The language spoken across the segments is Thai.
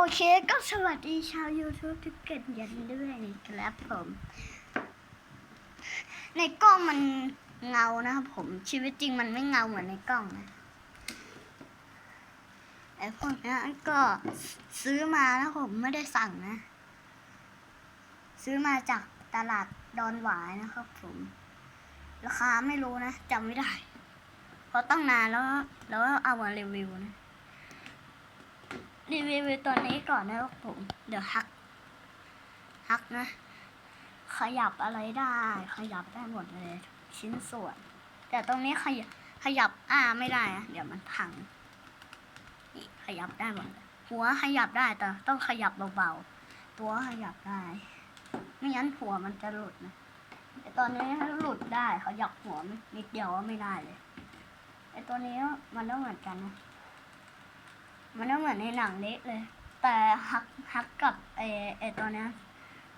โอเคก็สวัสดีชาว YouTube ทุกคนยันด้วยนะครับผม ในกล้องมันเงานะครับผมชีวิตจริงมันไม่เงาเหมือนในกล้องนะไอ้พวกนี้ก็ซื้อมาแล้วผมไม่ได้สั่งนะ ซื้อมาจากตลาดดอนหวายนะครับผม ราคาไม่รู้นะจำไม่ได้ เพราะตั้งนานแล้วแล้วเอามารีวิวนะ รีวิวตัวนี้ก่อนนะครับผม เดี๋ยวฮักฮักนะ ขยับอะไรได้ ขยับได้หมดเลย ชิ้นส่วน แต่ตรงนี้ขยับขยับอ้าไม่ได้นะเดี๋ยวมันพังนี่ขยับได้หมดเลยหัวขยับได้แต่ต้องขยับเบาๆตัวขยับได้ ไม่งั้นหัวมันจะหลุดนะแต่ตอนนี้หลุดได้ขยับหัวนิดเดียวไม่ได้เลยไอตัวนี้มันก็เหมือนกันนะ มันก็เหมือนในหนังเละเลย แต่ฮักฮักกับไอไอตัวเนี้ย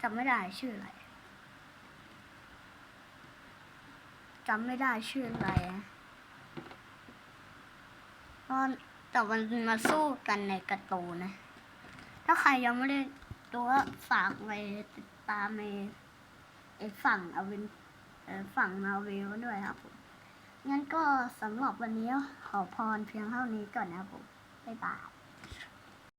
จำไม่ได้ชื่ออะไรจำไม่ได้ชื่ออะไรอะเพราะแต่มันมาสู้กันในกร์ตูนะ ถ้าใครยังไม่ได้ดูก็ฝากไว้ติดตามในไอฝั่งอวินเอ่อฝั่งมาวิลด้วยครับผมงั้นก็สำหรับวันนี้ขอพรเพียงเท่านี้ก่อนนะครับผม บ๊ายบาย